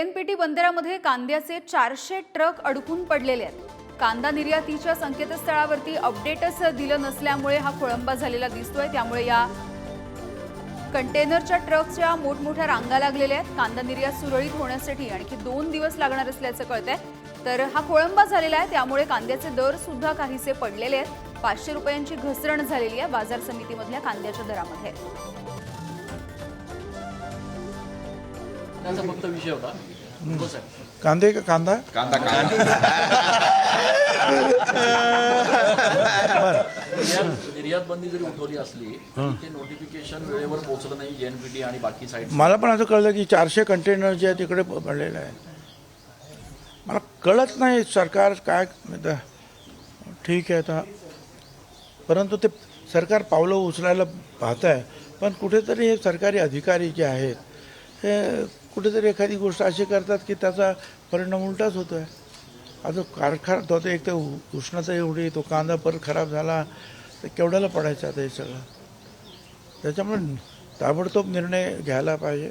JNPT बंदरामध्ये कांद्याचे चारशे truck अडकून पडलेले आहेत. कांदा निर्यातीच्या संकेतस्थळावरती अपडेटच दिलं नसल्यामुळे हा खोळंबा झालेला दिसतोय. त्यामुळे या कंटेनरच्या ट्रकच्या मोठमोठ्या रांगा लागलेल्या आहेत. कांदा निर्यात सुरळीत होण्यासाठी आणखी दोन दिवस लागणार असल्याचं कळतंय. तर हा खोळंबा झालेला आहे. त्यामुळे कांद्याचे दर सुद्धा काहीसे पडलेले आहेत. पाचशे रुपयांची घसरण झालेली आहे बाजार समितीमधल्या कांद्याच्या दरामध्ये. त्याचा फक्त विषय होता. कांदे का कांदा? कांदा कांदा. निर्यात निर्यात बंदी जरी उठवली असली तरी ते नोटिफिकेशन वेळेवर पोहोचलं नाही जेएनपीटी आणि बाकी साईट मला पण असं कळलं की चारशे कंटेनर जे आहे तिकडे पडलेले आहे. मला कळत नाही सरकार काय आता ठीक आहे आता. परंतु ते सरकार पावलं उचलायला पाहत आहे पण कुठेतरी हे सरकारी अधिकारी जे आहेत हे कुठेतरी एखादी गोष्ट अशी करतात की त्याचा परिणाम उलटाच होतो आहे आता कारखाना तो आता एक तर उ- उष्णता एवढी तो कांदा परत खराब झाला तर केवढ्याला पडायचं आता हे सगळं? त्याच्यामुळे ताबडतोब निर्णय घ्यायला पाहिजे.